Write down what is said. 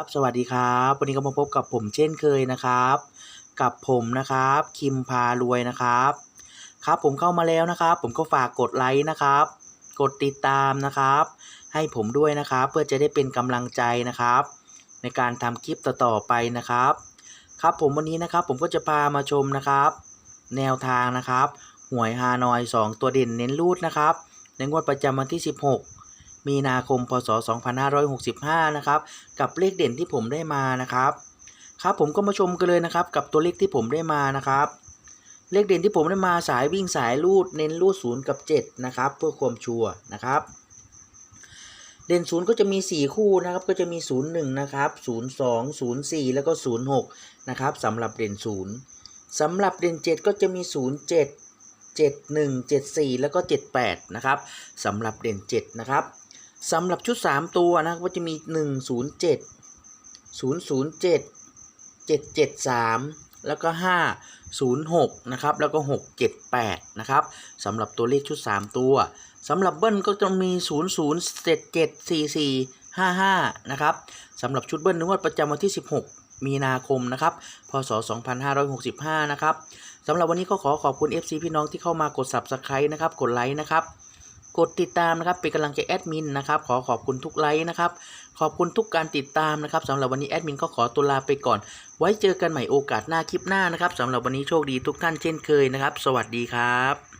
ครับสวัสดีครับ วันนี้ก็มาพบกับผมเช่นเคยนะครับ กับผมนะครับ คิมพารวยนะครับ ครับผมเข้ามาแล้วนะครับ ผมก็ฝากกดไลค์นะครับ กดติดตามนะครับ ให้ผมด้วยนะครับ เพื่อจะได้เป็นกำลังใจนะครับ ในการทำคลิปต่อๆไปนะครับ ครับผมวันนี้นะครับ ผมก็จะพามาชมนะครับ แนวทางนะครับหวยฮานอย 2 ตัวเด่นเน้นรูดนะครับในงวดประจำวันที่ 16 มีนาคม พศ 2565 นะครับ กับเลขเด่นที่ผมได้มานะครับ ครับผมก็มาชมกันเลยนะครับ กับตัวเลขที่ผมได้มานะครับ เลขเด่นที่ผมได้มาสายวิ่งสายรูดเน้นรูด0กับ7นะครับเพื่อความชัวร์นะครับเด่นศูนย์ก็จะมี 4 คู่นะครับก็จะมี 01 นะครับ02 04 แล้วก็ 06 นะครับสำหรับเด่นศูนย์สำหรับเด่น 7 ก็จะมี 07 71 74 แล้วก็ 78 นะครับสำหรับเด่น 7 นะครับ สำหรับชุด 3 ตัวนะครับก็จะมี 107 007 773 แล้วก็ 506 นะครับ แล้วก็ 678 นะครับสำหรับตัวเลขชุด 3 ตัวสำหรับเบิ้ลก็จะมี 00774455 นะครับสำหรับชุดเบิ้ลนวดประจำวันที่ 16 มีนาคม นะครับ พศ 2565 นะครับสำหรับวันนี้ก็ขอขอบคุณ FC พี่น้องที่เข้ามากด Subscribe นะครับ กดไลค์นะครับ กดติดตามนะครับเป็นกำลังใจแอดมินนะครับขอขอบคุณทุกไลค์นะครับขอบคุณทุกการติดตามนะครับสำหรับวันนี้แอดมินก็ขอตัวลาไปก่อน ไว้เจอกันใหม่โอกาสหน้าคลิปหน้านะครับสำหรับวันนี้โชคดีทุกท่านเช่นเคยนะครับ สวัสดีครับ